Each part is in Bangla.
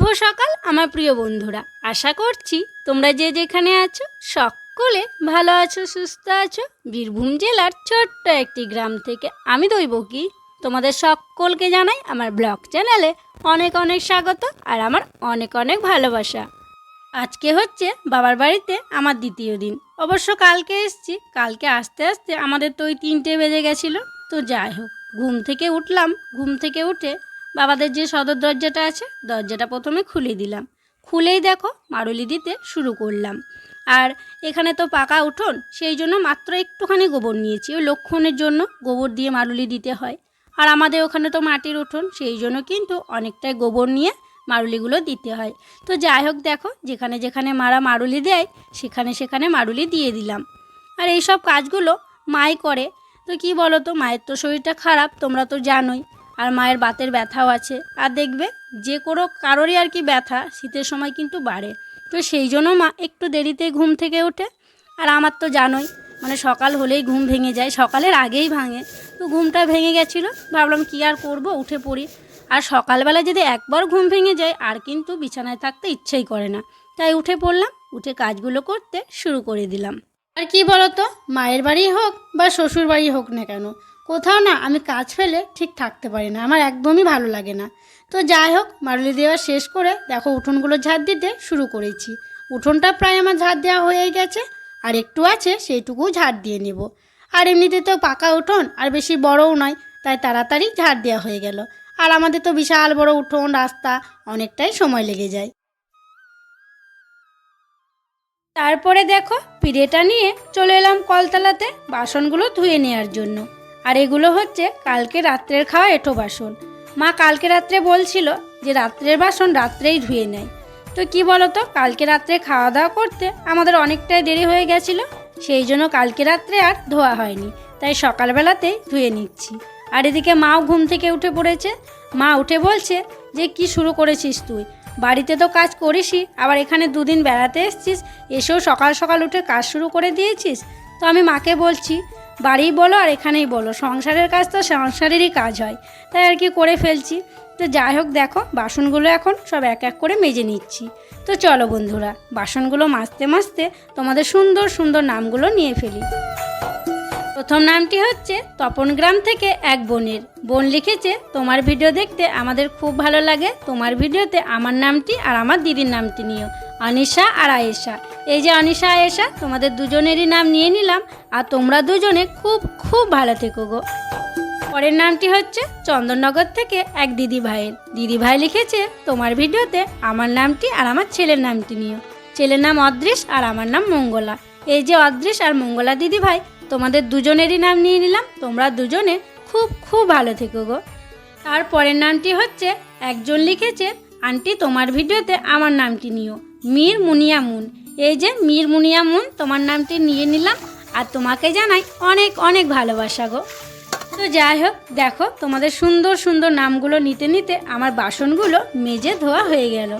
শুভ সকাল, আমার প্রিয় বন্ধুরা। আশা করছি তোমরা যে যেখানে আছো, সকলে ভালো আছো, সুস্থ আছো। বীরভূম জেলার ছোট্ট একটি গ্রাম থেকে আমি দৈব কি তোমাদের সকলকে জানাই আমার ব্লগ চ্যানেলে অনেক অনেক স্বাগত আর আমার অনেক অনেক ভালোবাসা। আজকে হচ্ছে বাবার বাড়িতে আমার দ্বিতীয় দিন। অবশ্য কালকে এসছি, কালকে আসতে আসতে আমাদের তো ওই তিনটে বেজে গেছিল। তো যাই হোক, ঘুম থেকে উঠলাম। ঘুম থেকে উঠে বাবাদের যে সদর দরজাটা আছে, দরজাটা প্রথমে খুলে দিলাম। খুলেই দেখো মারুলি দিতে শুরু করলাম। আর এখানে তো পাকা উঠোন, সেই জন্য মাত্র একটুখানি গোবর নিয়েছি। ওই লক্ষণের জন্য গোবর দিয়ে মারুলি দিতে হয়। আর আমাদের ওখানে তো মাটির উঠোন, সেই জন্য কিন্তু অনেকটাই গোবর নিয়ে মারুলিগুলো দিতে হয়। তো যাই হোক দেখো, যেখানে যেখানে মারা মারুলি দেয়, সেখানে সেখানে মারুলি দিয়ে দিলাম। আর এই সব কাজগুলো মাই করে। তো কি বলো তো মায়ের তো শরীরটা খারাপ, তোমরা তো জানোই। আর মায়ের বাতের ব্যথাও আছে। আর দেখবে, যে কোনো কারোরই আর কি ব্যথা শীতের সময় কিন্তু বাড়ে। তো সেই জন্য মা একটু দেরিতে ঘুম থেকে ওঠে। আর আমার তো জানোই মানে সকাল হলেই ঘুম ভেঙে যায়, সকালের আগেই ভাঙে। তো ঘুমটা ভেঙে গেছিল, ভাবলাম কি আর করব, উঠে পড়ি। আর সকালবেলা যদি একবার ঘুম ভেঙে যায়, আর কিন্তু বিছানায় থাকতে ইচ্ছেই করে না। তাই উঠে পড়লাম, উঠে কাজগুলো করতে শুরু করে দিলাম। আর কি বলতো, মায়ের বাড়ি হোক বা শ্বশুর বাড়ি হোক না কেন কোথাও না আমি কাজ ফেলে ঠিক থাকতে পারি না, আমার একদমই ভালো লাগে না। তো যাই হোক, মারুলি দেওয়া শেষ করে দেখো উঠোনগুলো ঝাড় দিতে শুরু করেছি। উঠোনটা প্রায় আমার ঝাড় দেওয়া হয়েই গেছে, আর একটু আছে সেইটুকু ঝাড় দিয়ে নেব। আর এমনিতে তো পাকা উঠোন, আর বেশি বড়ও নয়, তাই তাড়াতাড়ি ঝাড় দেওয়া হয়ে গেল। আর আমাদের তো বিশাল বড় উঠোন, রাস্তা, অনেকটাই সময় লেগে যায়। তারপরে দেখো পিড়েটা নিয়ে চলে এলাম কলতলাতে বাসনগুলো ধুয়ে নেওয়ার জন্য। আর এগুলো হচ্ছে কালকে রাত্রের খাওয়া এঁটো বাসন। মা কালকে রাত্রে বলছিল যে রাত্রের বাসন রাত্রেই ধুয়ে নেয়। তো কি বলতো, কালকে রাত্রে খাওয়া দাওয়া করতে আমাদের অনেকটাই দেরি হয়ে গেছিল, সেই জন্য কালকে রাত্রে আর ধোয়া হয়নি। তাই সকালবেলাতেই ধুয়ে নিচ্ছি। আর এদিকে মাও ঘুম থেকে উঠে পড়েছে। মা উঠে বলছে যে, কি শুরু করেছিস তুই? বাড়িতে তো কাজ করিসই, আবার এখানে দুদিন বেড়াতে এসছিস, এসেও সকাল সকাল উঠে কাজ শুরু করে দিয়েছিস? তো আমি মাকে বলছি বাড়ি বলো আর এখানেই বলো। সংসারের কাজ তো সংসারেরই কাজ হয়। তাই আর কি করে ফেলছি? তো যাই হোক দেখো, বাসনগুলো এখন সব এক এক করে মেজে নিচ্ছি। তো চলো বন্ধুরা, বাসনগুলো মাজতে মাজতে তোমাদের সুন্দর সুন্দর নামগুলো নিয়ে ফেলি। প্রথম নামটি হচ্ছে তপন গ্রাম থেকে এক বোনের। বোন লিখেছে, তোমার ভিডিও দেখতে আমাদের খুব ভালো লাগে। তোমার ভিডিওতে আমার নামটি আর আমার দিদির নামটি নিও। অনিশা আর আয়েশা। এই যে অনিশা, আয়েশা, তোমাদের দুজনেরই নাম নিয়ে নিলাম আর তোমরা দুজনে খুব খুব ভালো থেকো গো। পরের নামটি হচ্ছে চন্দননগর থেকে এক দিদি ভাইয়ের। দিদি ভাই লিখেছে, তোমার ভিডিওতে আমার নামটি আর আমার ছেলের নামটি নিও। ছেলের নাম অদৃশ আর আমার নাম মঙ্গলা। এই যে অদৃশ আর মঙ্গলা দিদি ভাই তোমাদের দুজনেরই নাম নিয়ে নিলাম। তোমরা দুজনে খুব খুব ভালো থেকো গো। তার পরের নামটি হচ্ছে, একজন লিখেছে, আন্টি, তোমার ভিডিওতে আমার নামটি নিও, মীর মুনিয়া মুন। এই যে মীর মুনিয়া মুন, তোমার নামটি নিয়ে নিলাম, আর তোমাকে জানাই অনেক অনেক ভালোবাসা গো। তো যাই হোক, দেখো, তোমাদের সুন্দর সুন্দর নামগুলো নিতে নিতে আমার বাসনগুলো মেজে ধোয়া হয়ে গেল।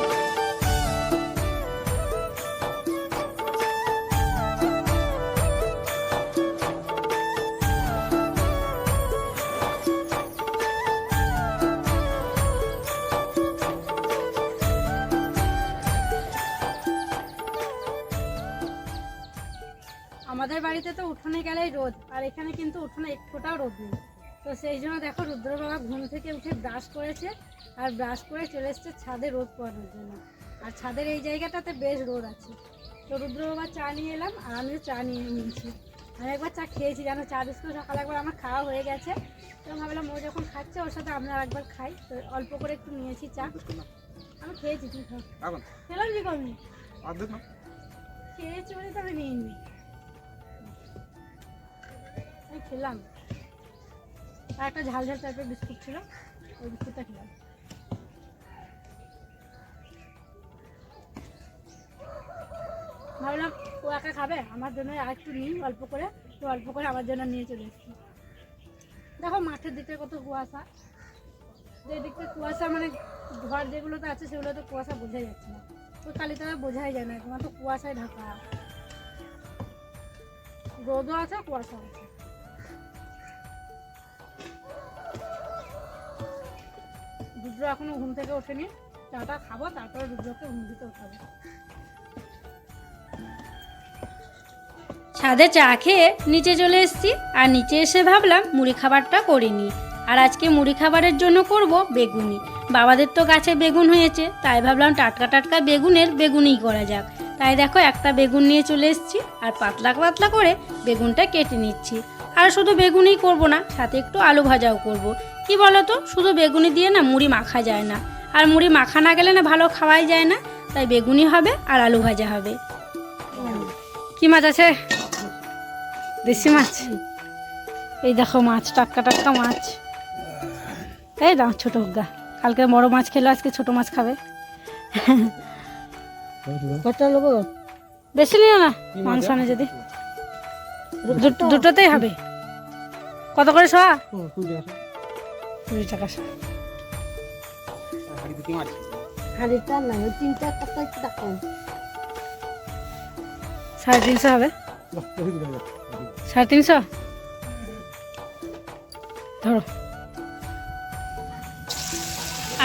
আমাদের বাড়িতে তো উঠোনে গেলেই রোদ আর এখানে কিন্তু উঠোনে এক ফোঁটাও রোদ নেই। তো সেই জন্য দেখো রুদ্র বাবা ঘুম থেকে উঠে ব্রাশ করেছে আর ব্রাশ করে চলে এসছে ছাদে রোদ পোয়ানোর জন্য। আর ছাদের এই জায়গাটাতে বেশ রোদ আছে। তো রুদ্র বাবা চা নিয়ে এলাম আর আমিও চা নিয়ে নিয়েছি। আমি একবার চা খেয়েছি জানো চা বিস্কুট সকালে একবার আমার খাওয়া হয়ে গেছে। তো ভাবলাম ও যখন খাচ্ছে ওর সাথে আমরা একবার খাই। তো অল্প করে একটু নিয়েছি চা। আমি খেয়েছি তুই খেলাম কি করবি খেয়েছি বলে তো আমি নিইনি। আমি খেলাম। আর একটা ঝাল ঝাল টাইপের বিস্কুট ছিল, ওই বিস্কুটটা খেলাম। ভাবলাম, ও একা খাবে? আমার জন্য আর একটু নিই, অল্প করে। তো অল্প করে আমার জন্য নিয়ে চলে এসেছি। দেখো, মাঠের দিকে কত কুয়াশা। যে দিকটা কুয়াশা মানে ঘর যেগুলোতে আছে সেগুলো তো কুয়াশা বোঝাই যাচ্ছে না। ওই কালিতলা বোঝাই যায় না, তোমার তো কুয়াশায় ঢাকা। রোদও আছে কুয়াশা আছে। রুদ্র এখনও ঘুম থেকে ওঠেনি। চাটা খাব, তারপর রুদ্রকে উন্নতিতে উঠাবো ছাদে চা খেয়ে নিচে চলে এসেছি, আর নিচে এসে ভাবলাম মুড়ি খাবারটা করিনি। আর আজকে মুড়ি খাবারের জন্য করব বেগুনি। বাবাদের তো গাছে বেগুন হয়েছে, তাই ভাবলাম টাটকা টাটকা বেগুনের বেগুনই করা যাক। তাই দেখো একটা বেগুন নিয়ে চলে এসেছি, আর পাতলা পাতলা করে বেগুনটা কেটে নিচ্ছি। আর শুধু বেগুনই করব না, সাথে একটু আলু ভাজাও করব। কি বলো তো শুধু বেগুনি দিয়ে না মুড়ি মাখা যায় না। আর মুড়ি মাখা না গেলে না ভালো খাওয়াই যায় না। তাই বেগুনি হবে আর আলু ভাজা হবে। কি মাছ আছে? দেশি মাছ? এই দেখো মাছ টাটকা টাটকা মাছ। এই দাও ছোট গা। কালকে বড় মাছ খেলে আজকে ছোট মাছ খাবে। বেশি নিও না মাংস আনে যদি। দুটোতেই হবে। কত করে শোয়া? কুড়ি টাকা শোয়া হাড়িটা না ওই তিনটা কত টাকা সাড়ে তিনশো হবে? সাড়ে তিনশো? ধরো।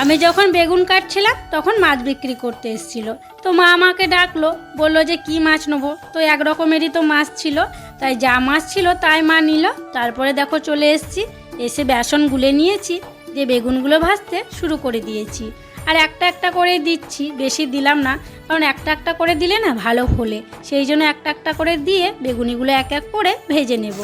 আমি যখন বেগুন কাটছিলাম তখন মাছ বিক্রি করতে এসেছিল। তো মা আমাকে ডাকলো বলল যে কি মাছ নেব? তো এক রকমেরই তো মাছ ছিল। তাই যা মাছ ছিল তাই মা নিল। তারপরে দেখো চলে এসেছি। এসে বেসন গুলে নিয়েছি, দিয়ে বেগুনগুলো ভাজতে শুরু করে দিয়েছি। আর একটা একটা করে দিচ্ছি, বেশি দিলাম না, কারণ একটা একটা করে দিলে না ভালো ফোলে। সেই জন্য একটা একটা করে দিয়ে বেগুনিগুলো এক এক করে ভেজে নেব।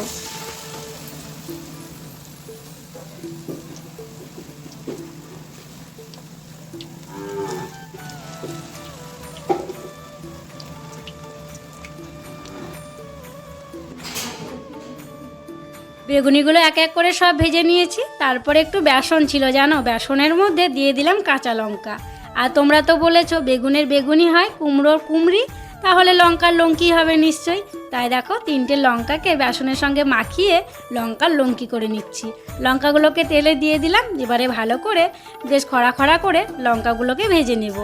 বেগুনিগুলো এক এক করে সব ভেজে নিয়েছি। তারপরে একটু বেসন ছিল, জানো? বেসনের মধ্যে দিয়ে দিলাম কাঁচা লঙ্কা। আর তোমরা তো বলেছ বেগুনের বেগুনি হয়, কুমড়োর কুমড়ি, তাহলে লঙ্কার লঙ্কি হবে নিশ্চয়ই। তাই দেখো, তিনটে লঙ্কাকে বেসনের সঙ্গে মাখিয়ে লঙ্কার লঙ্কি করে নিচ্ছি। লঙ্কাগুলোকে তেলে দিয়ে দিলাম, এবারে ভালো করে বেশ খরা খরা করে লঙ্কাগুলোকে ভেজে নেব।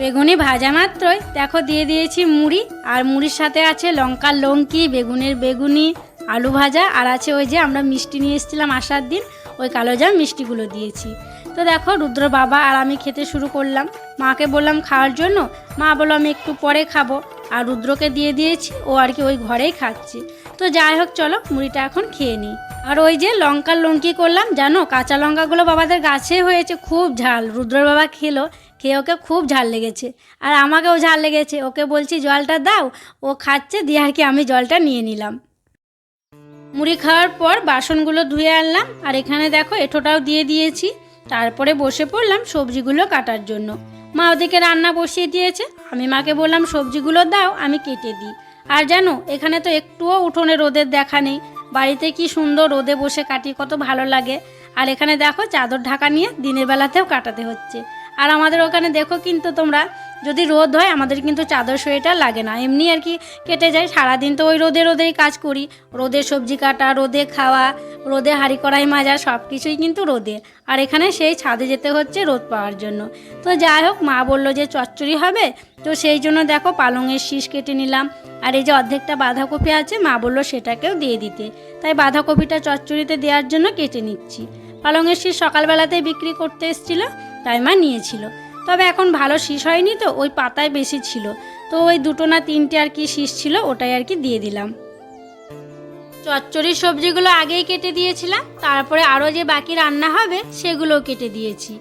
বেগুনি ভাজা মাত্রই। দেখো, দিয়ে দিয়েছি মুড়ি, আর মুড়ির সাথে আছে লঙ্কার লঙ্কি বেগুনের বেগুনি, আলু ভাজা, আর আছে ওই যে আমরা মিষ্টি নিয়ে এসেছিলাম আসার দিন, ওই কালো জাম মিষ্টিগুলো দিয়েছি। তো দেখো, রুদ্র বাবা আর আমি খেতে শুরু করলাম। মাকে বললাম খাওয়ার জন্য, মা বলল আমি একটু পরে খাব, আর রুদ্রকে দিয়ে দিয়েছি, ও আর কি ওই ঘরেই খাচ্ছে। তো যাই হোক, চলো মুড়িটা এখন খেয়ে নিই। আর ওই যে লঙ্কার লঙ্কি করলাম, জানো? কাঁচা লঙ্কাগুলো বাবাদের গাছে হয়েছে, খুব ঝাল। রুদ্র বাবা খেলো, খেয়ে ওকে খুব ঝাল লেগেছে। আর আমাকেও ঝাল লেগেছে। ওকে বলছি, জলটা দাও, ও খাচ্ছে, দিয়ে আর কি আমি জলটা নিয়ে নিলাম। মুড়ি খাওয়ার পর বাসনগুলো ধুয়ে আনলাম, আর এখানে দেখো, এঁঠোটাও দিয়ে দিয়েছি। তারপরে বসে পড়লাম সবজিগুলো কাটার জন্য। মা ওদিকে রান্না বসিয়ে দিয়েছে। আমি মাকে বললাম, সবজিগুলো দাও, আমি কেটে দিই। আর জানো, এখানে তো একটুও উঠোনে রোদের দেখা নেই। বাড়িতে কি সুন্দর রোদে বসে কাটি, কত ভালো লাগে। আর এখানে দেখো, চাদর ঢাকা নিয়ে দিনের বেলাতেও কাটাতে হচ্ছে। আর আমাদের ওখানে দেখো কিন্তু তোমরা, যদি রোদ হয় আমাদের কিন্তু চাদর সোয়েটার লাগে না। এমনি আর কি কেটে যায়, সারাদিন তো ওই রোদে রোদেই কাজ করি। রোদে সবজি কাটা, রোদে খাওয়া, রোদে হাঁড়ি কড়াই মাজা সব কিছুই কিন্তু রোদে। আর এখানে সেই ছাদে যেতে হচ্ছে রোদ পাওয়ার জন্য। তো যাই হোক, মা বলল যে চচ্চড়ি হবে, তো সেই জন্য দেখো পালংয়ের শীষ কেটে নিলাম। আর এই যে অর্ধেকটা বাঁধাকপি আছে, মা বলল সেটাকেও দিয়ে দিতে। তাই বাঁধাকপিটা চচ্চড়িতে দেওয়ার জন্য কেটে নিচ্ছি। পালংয়ের শীষ সকালবেলাতেই বিক্রি করতে এসেছিল তাই মা নিয়েছিল। তবে এখন ভালো শীষ হয়নি তো, ওই পাতায় বেশি ছিল। তো ওই দুটো না তিনটে আর কি শীষ ছিল, ওটাই আর কি দিয়ে দিলাম। চচ্চড়ির সবজিগুলো আগেই কেটে দিয়েছিলাম, তারপরে আরও যে বাকি রান্না হবে, সেগুলোও কেটে দিয়েছি।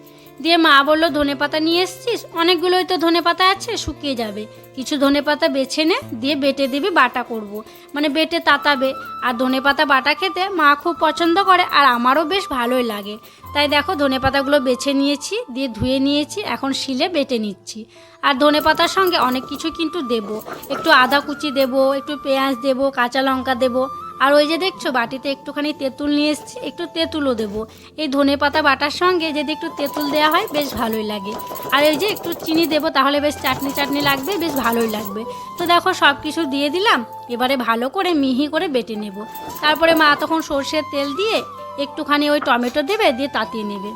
দিয়ে মা বলল, ধনে পাতা নিয়ে এসছিস? অনেকগুলোই তো ধনে পাতা আছে, শুকিয়ে যাবে। কিছু ধনে পাতা বেছে নে, দিয়ে বেটে দিবি, বাটা করব। মানে বেটে তাতাবে। আর ধনে পাতা বাটা খেতে মা খুব পছন্দ করে, আর আমারও বেশ ভালোই লাগে। তাই দেখো, ধনে পাতাগুলো বেছে নিয়েছি, দিয়ে ধুয়ে নিয়েছি, এখন শিলে বেটে নিচ্ছি। আর ধনে পাতার সঙ্গে অনেক কিছু কিন্তু দেব। একটু আদা কুচি দেব, একটু পেঁয়াজ দেব, কাঁচা লঙ্কা দেব। আর ওই যে দেখছ, বাটিতে একটুখানি তেঁতুল নিয়ে এসছি, একটু তেঁতুলও দেবো। এই ধনে পাতা বাটার সঙ্গে যদি একটু তেঁতুল দেওয়া হয়, বেশ ভালোই লাগে। আর এই যে একটু চিনি দেবো, তাহলে বেশ চাটনি চাটনি লাগবে, বেশ ভালোই লাগবে। তো দেখো সব কিছু দিয়ে দিলাম, এবারে ভালো করে মিহি করে বেটে নেব। তারপরে মা তখন সর্ষের তেল দিয়ে একটুখানি ওই টমেটো দেবে, দিয়ে তাতিয়ে নেবে।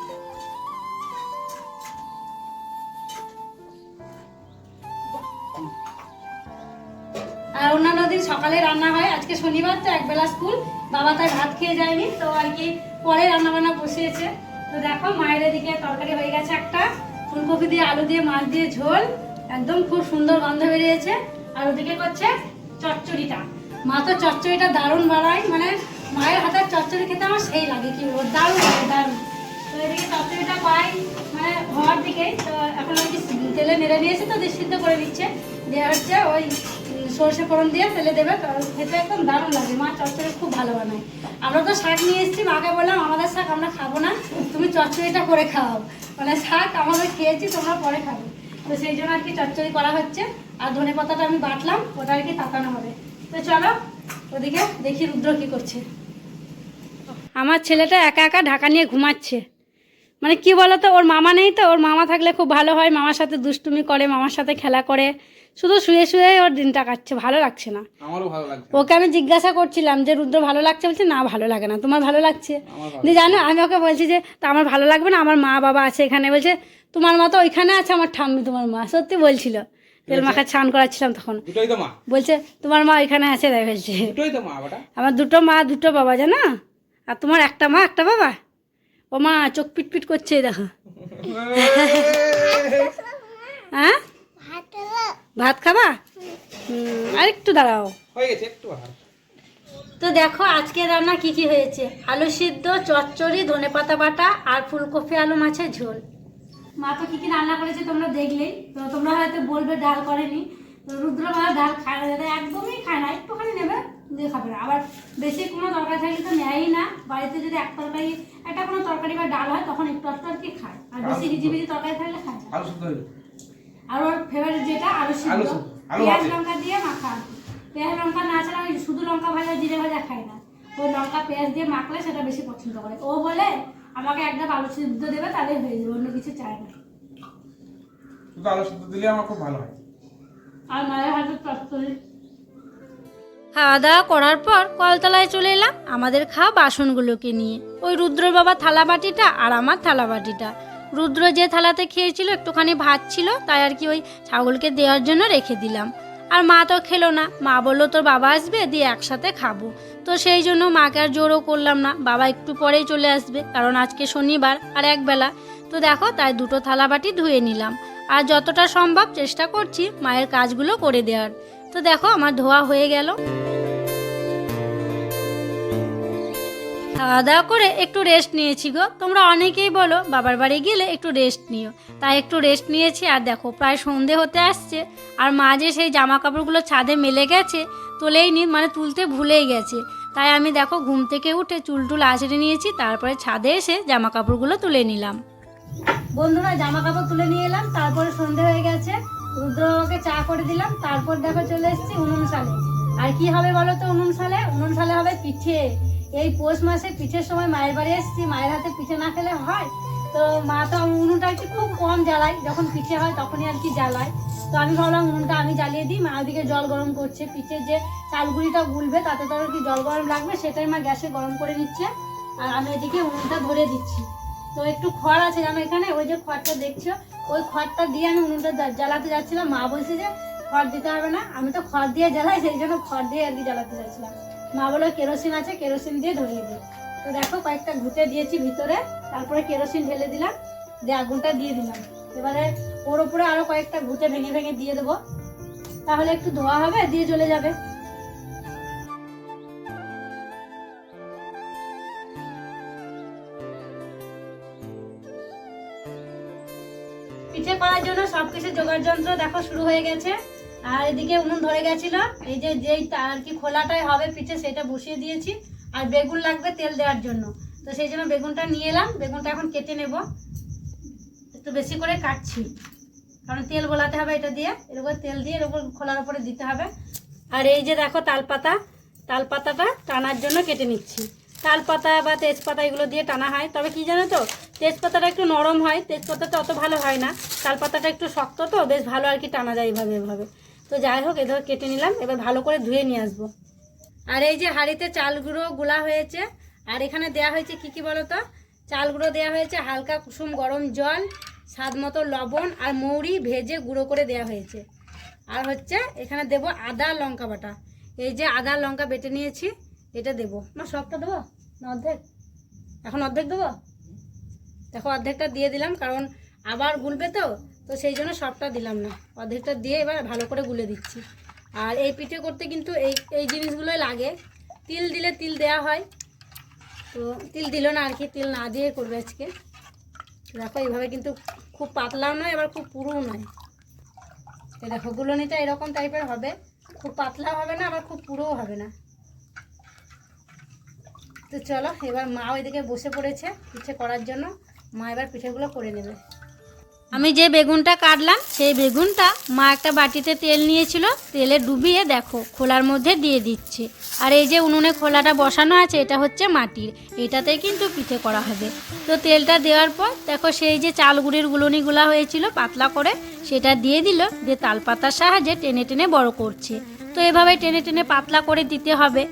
সকালে রান্না হয়। আজকে শনিবার, তো একবেলা স্কুল। বাবা তাই ভাত খেয়ে যায়নি, তো আর কি পরে রান্না বান্না বসিয়েছে। তো দেখো, মায়ের দিকে তরকারি হয়ে গেছে একটা। ফুলকপি দিয়ে, আলু দিয়ে, মাছ দিয়ে ঝোল। একদম খুব সুন্দর গন্ধ বেরিয়েছে। আর ওদিকে করছে চচ্চড়িটা। মা তো চচ্চড়িটা দারুণ বানায়। মানে মায়ের হাতের চচ্চড়ি খেতে আমার সেই লাগে, কি বলব? দারুণ লাগে, দারুণ। তো এদিকে চচ্চড়িটা পাই মানে হওয়ার দিকে। তো এখন কি তেলে নেড়ে নিয়েছে, তো সিদ্ধ করে দিচ্ছে দিয়ে হচ্ছে ওই সর্ষে ফোড়ন দিয়ে তেলে দেবে খেতে একদম দারুণ লাগে। মা চচ্চড়ি খুব ভালো বানায়। আমরা তো শাক নিয়ে এসেছি, মাকে বললাম, আমাদের শাক আমরা খাব না, তুমি চচ্চড়িটা করে খাও। মানে শাক আমাদের খেয়েছি, তোমরা পরে খাবে। তো সেই জন্য আর কি চচ্চড়ি করা হচ্ছে। আর ধনে পাতাটা আমি বাটলাম, ওটা আর কি তাতানো হবে। তো চলো, ওদিকে দেখি রুদ্র কি করছে। আমার ছেলেটা একা একা ঢাকা নিয়ে ঘুমাচ্ছে। মানে কি বলতো, ওর মামা নেই তো, ওর মামা থাকলে খুব ভালো হয়। মামার সাথে দুষ্টুমি করে, মামার সাথে খেলা করে। শুধু শুয়ে শুয়ে ওর দিনটা কাটছে ভালো লাগছে না। আমারও ভালো লাগছে ওকে আমি জিজ্ঞাসা করছিলাম যে রুদ্র ভালো লাগছে? বলছে না ভালো লাগে না। তোমার ভালো লাগছে? দিয়ে জানো আমি ওকে বলছি যে তা আমার ভালো লাগবে না? আমার মা বাবা আছে এখানে। বলছে তোমার মা তো ওইখানে আছে আমার ঠাম্মি তোমার মা। সত্যি বলছিল। তেল মাখা স্নান করাচ্ছিলাম তখন। বলছে তোমার মা ওইখানে আছে তাই বলছে। আমার দুটো মা দুটো বাবা জানো? আর তোমার একটা মা একটা বাবা? ও মা চোখ পিট পিট করছে দেখো। হ্যাঁ? ভাত খাবা? আর একটু দাঁড়াও। হয়ে গেছে একটু তো দেখো আজকে রান্না কি কি হয়েছে? আলু সিদ্ধ চচ্চড়ি ধনেপাতা বাটা আর ফুলকপি আলু মাছের ঝোল। মা তো কি কি রান্না করেছে তোমরা দেখলেই তো তোমরা হয়তো বলবে ডাল করেনি। তো রুদ্র মা ডাল খায় না দাদা একদমই খায় না একটুখানি নেবে দিয়ে খাবে না। আবার বেশি কোনো তরকারি থাকলে তো নেয়ই না। বাড়িতে যদি এক তরকারি একটা কোনো তরকারি বা ডাল হয় তখন একটু একটু আর কি খায়। আর বেশি হিজিবিজি তরকারি থাকলে খায় না। আর ওর ফেভারিট যেটা আলু সিদ্ধ। সিদ্ধ, পেঁয়াজ লঙ্কা দিয়ে মাখা। পেঁয়াজ লঙ্কা না ছাড়া ওই শুধু লঙ্কা ভাজা জিরে ভাজা খায় না। ওই লঙ্কা পেঁয়াজ দিয়ে মাখলে সেটা বেশি পছন্দ করে। ও বলে আমাকে একদম আলু সিদ্ধ দেবে তাহলে হয়ে যাবে অন্য কিছু চায় না। শুধু আলু শুদ্ধ দিলে আমার খুব ভালো হয়। আর মায়ের হাতে চচ্চড়ি খাওয়া দাওয়া করার পর কলতলায় চলে এলাম আমাদের খাওয়া বাসনগুলোকে নিয়ে। ওই রুদ্র বাবা থালা বাটিটা আর আমার থালা বাটিটা রুদ্র যে থালাতে খেয়েছিল, একটুখানি ভাত ছিল, তাই আর কি ওই ছাগলকে দেওয়ার জন্য রেখে দিলাম। আর মা তো খেলো না। মা বলল, তোর বাবা আসবে? দিয়ে একসাথে খাব। তো সেই জন্য মাকে আর জোরও করলাম না। বাবা একটু পরেই চলে আসবে, কারণ আজকে শনিবার আর একবেলা। তো দেখো, তাই দুটো থালা বাটি ধুয়ে নিলাম। আর যতটা সম্ভব চেষ্টা করছি মায়ের কাজগুলো করে দেওয়ার। তো দেখো, আমার ধোয়া হয়ে গেল। খাওয়া দাওয়া করে একটু রেস্ট নিয়েছি গো। তোমরা অনেকেই বলো, বাবার বাড়ি গেলে একটু রেস্ট নিও। তাই একটু রেস্ট নিয়েছি আর দেখো, প্রায় সন্ধে হতে আসছে। আর মা যে সেই জামা কাপড়গুলো ছাদে মেলে গেছে, তোলেই নি মানে তুলতে ভুলেই গেছে। তাই আমি দেখো, ঘুম থেকে উঠে চুল টুল আছড়ে নিয়েছি, তারপরে ছাদে এসে জামা কাপড়গুলো তুলে নিলাম। বন্ধুরা জামা কাপড় তুলে নিয়ে এলাম, তারপরে সন্ধে হয়ে গেছে। রুদ্রবাবাকে চা করে দিলাম, তারপর দেখো চলে এসেছি উনুন সালে আর কি হবে বলো তো উনুন সালে উনুন সালে হবে পিঠে। এই পৌষ মাসে পিঠের সময় মায়ের বাড়ি এসেছি, মায়ের হাতে পিঠে না খেলে হয়? তো মা তো উনুনটা একটু খুব কম জ্বালায়, যখন পিঠে হয় তখনই আর কি জ্বালায়। তো আমি ভাবলাম উনুনটা আমি জ্বালিয়ে দিই, মা ওদিকে জল গরম করছে। পিঠের যে চালগুড়িটা গুলবে তাতে তো আর কি জল গরম লাগবে, সেটাই মা গ্যাসে গরম করে নিচ্ছে। আর আমি এদিকে উনুনটা ধরে দিচ্ছি। তো একটু খড় আছে জানো এখানে? ওই যে খড়টা দেখছ? ওই খড়টা দিয়ে আমি উনুনটা জ্বা- জ্বালাতে যাচ্ছিলাম। মা বলছে যে খড় দিতে হবে না। আমি তো খড় দিয়ে জ্বালাই, সেই জন্য খড় দিয়ে আর কি জ্বালাতে যাচ্ছিলাম। মা বলল কেরোসিন আছে, কেরোসিন দিয়ে ধরিয়ে দিই। তো দেখো কয়েকটা ঘুটে দিয়েছি ভিতরে, তারপরে কেরোসিন ঢেলে দিলাম, দিয়ে আগুনটা দিয়ে দিলাম। এবারে ওর উপরে আরও কয়েকটা ঘুটে ভেঙে ভেঙে দিয়ে দেবো। তাহলে একটু ধোয়া হবে, দিয়ে চলে যাবে। পিঠে করার জন্য সবকিছু জোগাড় যন্ত্র দেখো শুরু হয়ে গেছে। আর এদিকে উনুন ধরে গেছিল। এই যে, যেই আর কি খোলাটাই হবে পিঠে, সেটা বসিয়ে দিয়েছি। আর বেগুন লাগবে তেল দেওয়ার জন্য। তো সেই জন্য বেগুনটা নিয়ে এলাম। বেগুনটা এখন কেটে নেব। একটু বেশি করে কাটছি। কারণ তেল গলাতে হবে এটা দিয়ে। এর উপর তেল দিয়ে এর উপর খোলার উপরে দিতে হবে। আর এই যে দেখো, তালপাতা। তালপাতাটা টানার জন্য কেটে নিচ্ছি। তালপাতা বা তেজপাতা এগুলো দিয়ে টানা হয়। তবে কি জানো তো, তেজপাতাটা একটু নরম হয়। তেজপাতাটা অত ভালো হয় না। তালপাতাটা একটু শক্ত তো, বেশ ভালো আর কি টানা যায় এভাবে এভাবে। তো যাই হোক এভাবে কেটে নিলাম, এবার ভালো করে ধুয়ে নিয়ে আসব। আর এই যে হাঁড়িতে চাল গুঁড়ো গুলা হয়েছে, আর এখানে দেয়া হয়েছে কি কি বলো তো চাল গুঁড়ো দেওয়া হয়েছে হালকা কুসুম গরম জল, স্বাদ মতো লবণ আর মৌরি ভেজে গুঁড়ো করে দেওয়া হয়েছে। আর হচ্ছে এখানে দেব আদা লঙ্কা বাটা। এই যে আদা লঙ্কা বেটে নিয়েছি, এটা দেবো। না সবটা দেবো? না, অর্ধেক? এখন অর্ধেক দেবো? দেখো, অর্ধেকটা দিয়ে দিলাম, কারণ আবার গুলবে তো তো সেই জন্য সবটা দিলাম না। অর্ধেকটা দিয়ে এবার ভালো করে গুলে দিচ্ছি। আর এই পিঠে করতে কিন্তু এই এই জিনিসগুলোই লাগে। তিল দিলে তিল দেয়া হয়। তো তিল দিল না আর কি, তিল না দিয়ে করবে আজকে। দেখো, এইভাবে কিন্তু খুব পাতলাও নয় এবার খুব পুরোও নয়। এই দেখো, গুলনিটা এরকম টাইপের হবে। খুব পাতলা হবে না, আবার খুব পুরোও হবে না। তো চলো, এবার মা ওইদিকে বসে পড়েছে পিঠে করার জন্য। মা এবার পিঠেগুলো করে নেবে। আমি যে বেগুনটা কাটলাম, সেই বেগুনটা মা একটা বাটিতে তেল নিয়েছিল, তেলে ডুবিয়ে দেখো, খোলার মধ্যে দিয়ে দিচ্ছে। আর এই যে উনুনে খোলাটা বসানো আছে, এটা হচ্ছে মাটির এটাতে কিন্তু পিঠে করা হবে। তো তেলটা দেওয়ার পর, দেখো সেই যে চালগুড়ির গুলনিগুলা হয়েছিল পাতলা করে, সেটা দিয়ে দিল, দিয়ে তালপাতার সাহায্যে টেনে টেনে বড় করছে। তো এভাবে টেনে টেনে পাতলা করে দিতে হবে।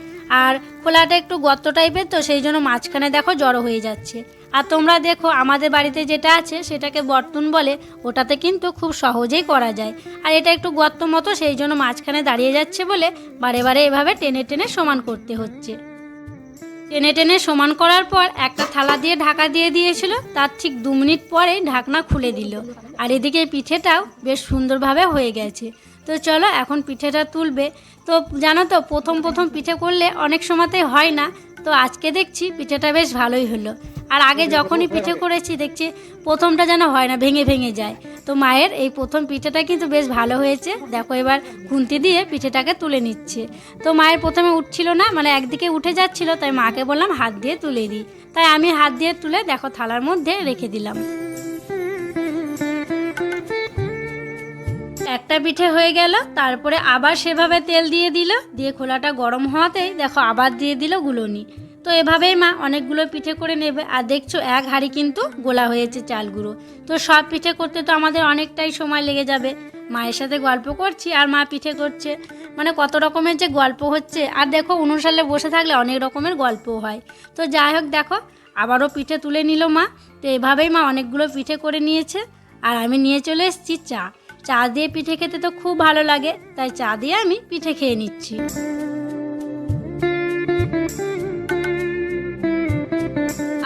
আর খোলাটা একটু গর্ত টাইপের তো সেই জন্য মাঝখানে দেখো জড়ো হয়ে যাচ্ছে। আর তোমরা দেখো, আমাদের বাড়িতে যেটা আছে সেটাকে বর্তন বলে, ওটাতে কিন্তু খুব সহজেই করা যায়। আর এটা একটু গর্ত মতো, সেই জন্য মাঝখানে দাঁড়িয়ে যাচ্ছে বলে বারে বারে এভাবে টেনে টেনে সমান করতে হচ্ছে। টেনে টেনে সমান করার পর একটা থালা দিয়ে ঢাকা দিয়ে দিয়েছিল, তার ঠিক দু মিনিট পরেই ঢাকনা খুলে দিল। আর এদিকে পিঠেটাও বেশ সুন্দরভাবে হয়ে গেছে। তো চলো, এখন পিঠেটা তুলবে। তো জানো তো, প্রথম প্রথম পিঠে করলে অনেক সময়তে হয় না। তো আজকে দেখছি পিঠেটা বেশ ভালোই হলো। আর আগে যখনই পিঠে করেছি, দেখছি প্রথমটা যেন হয় না, ভেঙে ভেঙে যায়। তো মায়ের এই প্রথম পিঠেটা কিন্তু বেশ ভালো হয়েছে। দেখো এবার খুন্তি দিয়ে পিঠেটাকে তুলে নিচ্ছে। তো মায়ের প্রথমে উঠছিল না মানে একদিকে উঠে যাচ্ছিল, তাই মাকে বললাম হাত দিয়ে তুলে দিই। তাই আমি হাত দিয়ে তুলে দেখো থালার মধ্যে রেখে দিলাম। একটা পিঠে হয়ে গেল, তারপরে আবার সেভাবে তেল দিয়ে দিল। দিয়ে খোলাটা গরম হওয়াতেই দেখো আবার দিয়ে দিল গুলোনি। তো এভাবেই মা অনেকগুলো পিঠে করে নেবে। আর দেখছ, এক হাঁড়ি কিন্তু গোলা হয়েছে চাল গুঁড়ো তো সব পিঠে করতে তো আমাদের অনেকটাই সময় লেগে যাবে। মায়ের সাথে গল্প করছি আর মা পিঠে করছে। মানে কত রকমের যে গল্প হচ্ছে। আর দেখো অনুসালে বসে থাকলে অনেক রকমের গল্প হয়। তো যাই হোক, দেখো, আবারও পিঠে তুলে নিল মা। তো এভাবেই মা অনেকগুলো পিঠে করে নিয়েছে। আর আমি নিয়ে চলে এসেছি চা। চা দিয়ে পিঠে খেতে তো খুব ভালো লাগে। তাই চা দিয়ে আমি পিঠে খেয়ে নিচ্ছি।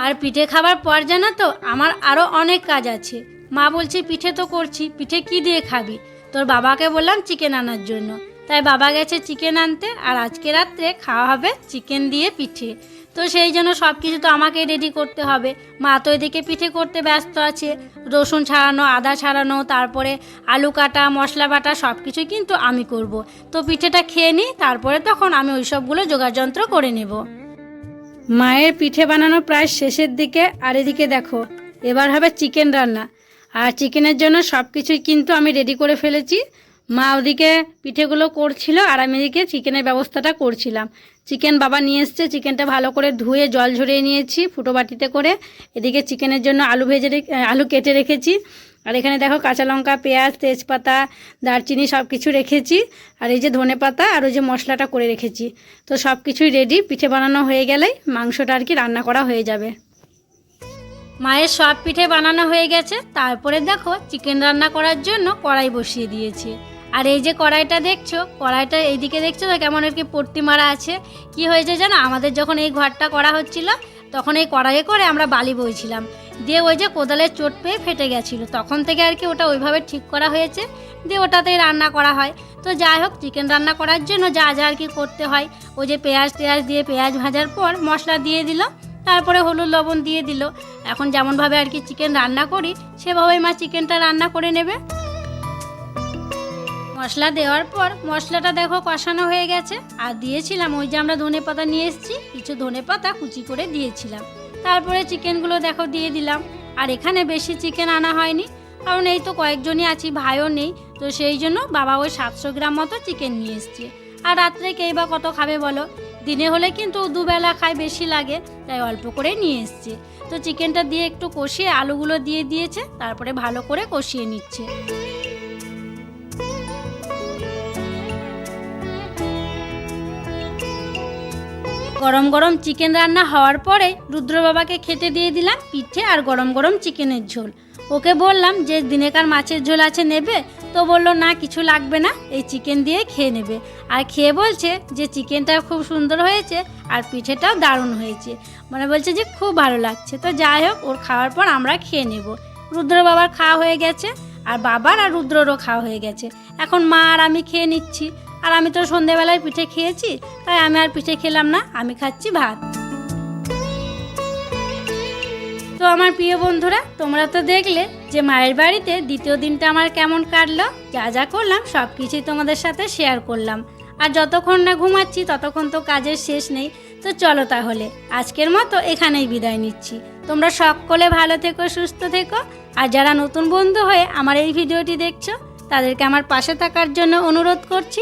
আর পিঠে খাবার পর জানো তো, আমার আরও অনেক কাজ আছে। মা বলছে, পিঠে তো করছি, পিঠে কি দিয়ে খাবি? তোর বাবাকে বললাম, চিকেন আনার জন্য। তাই বাবা গেছে চিকেন আনতে, আর আজকে রাত্রে খাওয়া হবে চিকেন দিয়ে পিঠে। তো সেই জন্য সব কিছু তো আমাকে রেডি করতে হবে। মা তো এদিকে পিঠে করতে ব্যস্ত আছে। রসুন ছাড়ানো, আদা ছাড়ানো, তারপরে আলু কাটা, মশলা বাটা সব কিছুই কিন্তু আমি করব। তো পিঠেটা খেয়ে নিই, তারপরে তখন আমি ওই সবগুলো যোগাযন্ত্র করে নেব। মায়ের পিঠে বানানো প্রায় শেষের দিকে আর এদিকে দেখো, এবার হবে চিকেন রান্না। আর চিকেনের জন্য সব কিছুই কিন্তু আমি রেডি করে ফেলেছি। মা ওদিকে পিঠেগুলো করছিল আর আমি এদিকে চিকেনের ব্যবস্থাটা করছিলাম। চিকেন বাবা নিয়ে এসছে, চিকেনটা ভালো করে ধুয়ে জল ঝরিয়ে নিয়েছি ফুটো বাটিতে করে। এদিকে চিকেনের জন্য আলু ভেজে আলু কেটে রেখেছি। আর এখানে দেখো কাঁচা লঙ্কা, পেঁয়াজ, তেজপাতা, দারচিনি সব কিছু রেখেছি। আর এই যে ধনে পাতা আর ওই যে মশলাটা করে রেখেছি। তো সব কিছুই রেডি পিঠে বানানো হয়ে গেলেই মাংসটা আর কি রান্না করা হয়ে যাবে। মায়ের সব পিঠে বানানো হয়ে গেছে। তারপরে দেখো চিকেন রান্না করার জন্য কড়াই বসিয়ে দিয়েছি। আর এই যে কড়াইটা দেখছ, কড়াইটা এইদিকে দেখছ তো কেমন আর কি পট্টি মারা আছে। কি হয়েছে জানো? আমাদের যখন এই ঘরটা করা হচ্ছিল তখন এই কড়াইয়ে করে আমরা বালি বইছিলাম। দিয়ে ওই যে কোদালের চোট পেয়ে ফেটে গেছিল। তখন থেকে আর কি ওটা ওইভাবে ঠিক করা হয়েছে দিয়ে ওটাতেই রান্না করা হয়। তো যাই হোক চিকেন রান্না করার জন্য যা যা আর কি করতে হয়, ওই যে পেঁয়াজ টেয়াজ দিয়ে পেঁয়াজ ভাজার পর মশলা দিয়ে দিল, তারপরে হলুদ লবণ দিয়ে দিল। এখন যেমনভাবে আর কি চিকেন রান্না করি, সেভাবেই মা চিকেনটা রান্না করে নেবে। মশলা দেওয়ার পর মশলাটা দেখো কষানো হয়ে গেছে। আর দিয়েছিলাম ওই যে আমরা ধনে পাতা নিয়ে এসেছি, কিছু ধনে পাতা কুচি করে দিয়েছিলাম। তারপরে চিকেনগুলো দেখো দিয়ে দিলাম। আর এখানে বেশি চিকেন আনা হয়নি, কারণ এই তো কয়েকজনই আছি, ভাইও নেই। তো সেই জন্য বাবা ওই সাতশো গ্রাম মতো চিকেন নিয়ে এসছে। আর রাত্রে কেই বা কত খাবে বলো? দিনে হলে কিন্তু দুবেলা খায় বেশি লাগে, তাই অল্প করে নিয়ে এসছে। তো চিকেনটা দিয়ে একটু কষিয়ে আলুগুলো দিয়ে দিয়েছে, তারপরে ভালো করে কষিয়ে নিচ্ছে। গরম গরম চিকেন রান্না হওয়ার পরে রুদ্র বাবাকে খেতে দিয়ে দিলাম পিঠে আর গরম গরম চিকেনের ঝোল। ওকে বললাম, যে দিনেকার মাছের ঝোল আছে নেবে? তো বলল, না, কিছু লাগবে না, এই চিকেন দিয়ে খেয়ে নেবে। আর খেয়ে বলছে যে চিকেনটা খুব সুন্দর হয়েছে আর পিঠেটাও দারুণ হয়েছে। মানে বলছে যে, খুব ভালো লাগছে। তো যাই হোক, ওর খাওয়ার পর আমরা খেয়ে নেব। রুদ্র বাবার খাওয়া হয়ে গেছে আর বাবার আর রুদ্ররও খাওয়া হয়ে গেছে। এখন মা আর আমি খেয়ে নিচ্ছি। আর আমি তো সন্ধেবেলায় পিঠে খেয়েছি, তাই আমি আর পিঠে খেলাম না, আমি খাচ্ছি ভাত। তো আমার প্রিয় বন্ধুরা, তোমরা তো দেখলে যে মায়ের বাড়িতে দ্বিতীয় দিনটা আমার কেমন কাটলো, যা যা করলাম সব কিছুই তোমাদের সাথে শেয়ার করলাম। আর যতক্ষণ না ঘুমাচ্ছি, ততক্ষণ তো কাজের শেষ নেই, তো চলো তাহলে, আজকের মতো এখানেই বিদায় নিচ্ছি। তোমরা সকলে ভালো থেকো, সুস্থ থেকো, আর যারা নতুন বন্ধু হয়ে আমার এই ভিডিওটি দেখছ, তাদেরকে আমার পাশে থাকার জন্য অনুরোধ করছি।